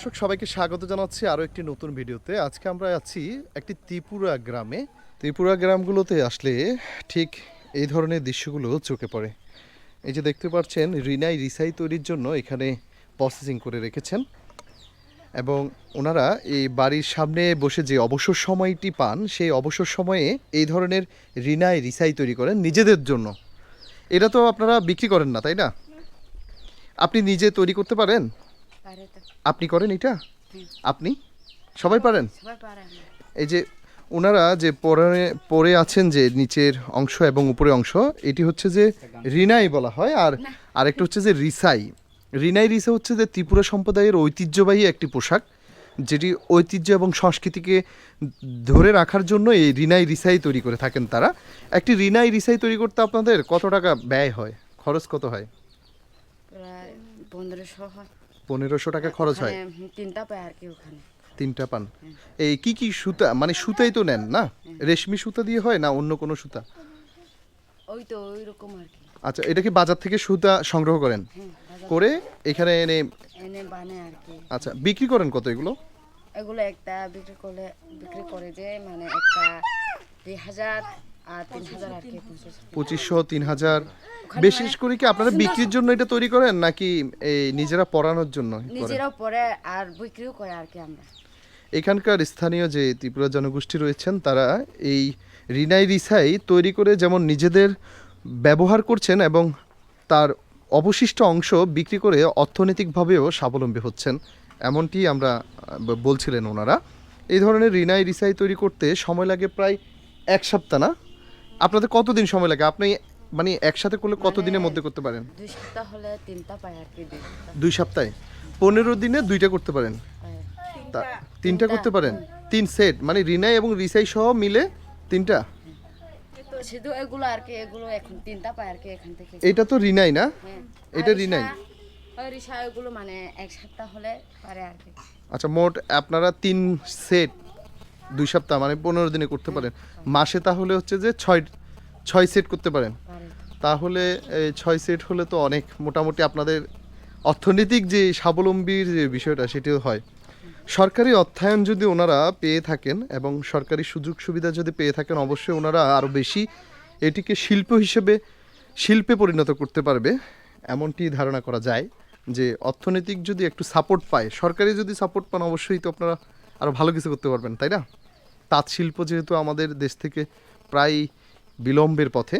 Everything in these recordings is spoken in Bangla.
দর্শক, সবাইকে স্বাগত জানাচ্ছি আরও একটি নতুন ভিডিওতে। আজকে আমরা আছি একটি ত্রিপুরা গ্রামে। ত্রিপুরা গ্রামগুলোতে আসলে ঠিক এই ধরনের দৃশ্যগুলো চোখে পড়ে। এই যে দেখতে পাচ্ছেন, রিনাই রিসাই তৈরির জন্য এখানে প্রসেসিং করে রেখেছেন এবং ওনারা এই বাড়ির সামনে বসে যে অবসর সময়টি পান, সেই অবসর সময়ে এই ধরনের রিনাই রিসাই তৈরি করেন নিজেদের জন্য। এটা তো আপনারা বিক্রি করেন না, তাই না? আপনি নিজে তৈরি করতে পারেন? আপনি করেন এটা? আপনি? সবাই পারেন? এই যে ওনারা যে পরে পরে আছেন যে নিচের অংশ এবং উপরের অংশ এটি হচ্ছে যে রিনাই বলা হয়। আর আরেকটা হচ্ছে যে রিসাই। রিনাই রিসা হচ্ছে যে ত্রিপুরা সম্প্রদায়ের ঐতিহ্যবাহী একটি পোশাক যেটি ঐতিহ্য এবং সংস্কৃতিকে ধরে রাখার জন্য এই রিনাই রিসাই তৈরি করে থাকেন তারা। একটি রিনাই রিসাই তৈরি করতে আপনাদের কত টাকা ব্যয় হয়? খরচ কত হয়? পনেরোশো হয়। পনেরোশো টাকা খরচ হয়? তিনটা পায় আর কি ওখানে। তিনটা পান। এই কি কি সুতা মানে সুতাই তো নেন না? রেশমি সুতা দিয়ে হয় না অন্য কোনো সুতা? ওই তো ওই রকম আর কি। আচ্ছা এটা কি বাজার থেকে সুতা সংগ্রহ করেন? হ্যাঁ করে এখানে এনে এনে বানে আর কি। আচ্ছা বিক্রি করেন কত এগুলো? এগুলো একটা বিক্রি করলে বিক্রি করে যে মানে একটা দুই হাজার আর তিন হাজার আর কি পঁচিশশো তিন হাজার। বিশেষ করে কি আপনারা বিক্রির জন্য এটা তৈরি করেন নাকি এই নিজেরা পরানোর জন্য নিজেরাও পরে আর বিক্রিও করে আর কি আমরা। এখানকার স্থানীয় যে ত্রিপুরা জনগোষ্ঠী রয়েছেন তারা এই রিনাই রিসাই তৈরি করে যেমন নিজেদের ব্যবহার করছেন এবং তার অবশিষ্ট অংশ বিক্রি করে অর্থনৈতিকভাবেও স্বাবলম্বী হচ্ছেন এমনটি আমরা বলছিলেন ওনারা। এই ধরনের রিনাই রিসাই তৈরি করতে সময় লাগে প্রায় এক সপ্তাহ না? আপনাদের কতদিন সময় লাগে? আপনি মানে একসাথে করলে কত দিনের মধ্যে করতে পারেন? দুই সপ্তাহ হলে তিনটা পায় আর কি দুই সপ্তাহে। পনেরো দিনে দুইটা করতে পারেন? তিনটা করতে পারেন? তিন সেট মানে রিনাই এবং রিসাই সহ মিলে তিনটা? শুধু এগুলো আর কি এগুলো এখন তিনটা পায় আর কি এখান থেকে। এটা তো রিনাই না? হ্যাঁ। এটা রিনাই? রিসা- এগুলো মানে এক সপ্তাহ হলে পারে আর কি। আচ্ছা মোট আপনারা তিন সেট দুই সপ্তাহ মানে পনেরো দিনে করতে পারেন। মাসে তাহলে হচ্ছে যে ছয় ছয় সেট করতে পারেন? পারে তাহলে ছয় সেট হলে তো অনেক মোটামুটি আপনাদের অর্থনৈতিক যে স্বাবলম্বীর যে বিষয়টা সেটিও হয়। সরকারি অর্থায়ন যদি ওনারা পেয়ে থাকেন এবং সরকারি সুযোগ সুবিধা যদি পেয়ে থাকেন, অবশ্যই ওনারা আরও বেশি এটিকে শিল্প হিসেবে শিল্পে পরিণত করতে পারবে। এমনটি ধারণা করা যায় যে অর্থনৈতিক যদি একটু সাপোর্ট পায়, সরকারি যদি সাপোর্ট পান, অবশ্যই তো আপনারা আরও ভালো কিছু করতে পারবেন, তাই না? তাঁত শিল্প যেহেতু আমাদের দেশ থেকে প্রায় বিলম্বের পথে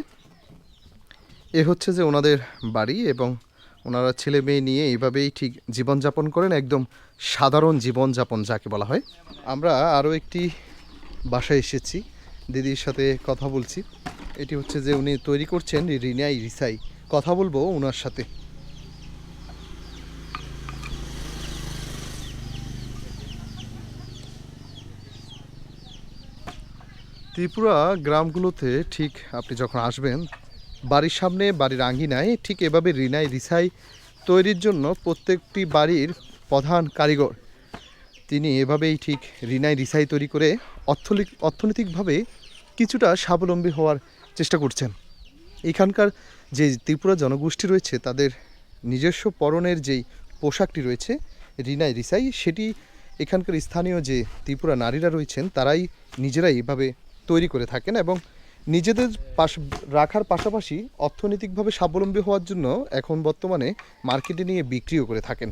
এ হচ্ছে যে ওনাদের বাড়ি এবং ওনারা ছেলে মেয়ে নিয়ে এইভাবেই ঠিক জীবনযাপন করেন, একদম সাধারণ জীবনযাপন যাকে বলা হয়। আমরা আরও একটি বাসায় এসেছি, দিদির সাথে কথা বলছি। এটি হচ্ছে যে উনি তৈরি করছেন রিনাই রিসাই কথা বলব ওনার সাথে। ত্রিপুরা গ্রামগুলোতে ঠিক আপনি যখন আসবেন বাড়ির সামনে, বাড়ির আঙ্গিনায় ঠিক এভাবে রিনাই রিসাই তৈরির জন্য প্রত্যেকটি বাড়ির প্রধান কারিগর। তিনি এভাবেই ঠিক রিনাই রিসাই তৈরি করে অর্থলিক, অর্থনৈতিকভাবে কিছুটা স্বাবলম্বী হওয়ার চেষ্টা করছেন। এখানকার যে ত্রিপুরা জনগোষ্ঠী রয়েছে, তাদের নিজস্ব পরনের যেই পোশাকটি রয়েছে, রিনাই রিসাই, সেটি এখানকার স্থানীয় যে ত্রিপুরা নারীরা রয়েছেন, তারাই নিজেরাই এভাবে তৈরি করে থাকেন এবং নিজেদের পাশ রাখার পাশাপাশি অর্থনৈতিকভাবে স্বাবলম্বী হওয়ার জন্য এখন বর্তমানে মার্কেটে নিয়ে বিক্রিও করে থাকেন।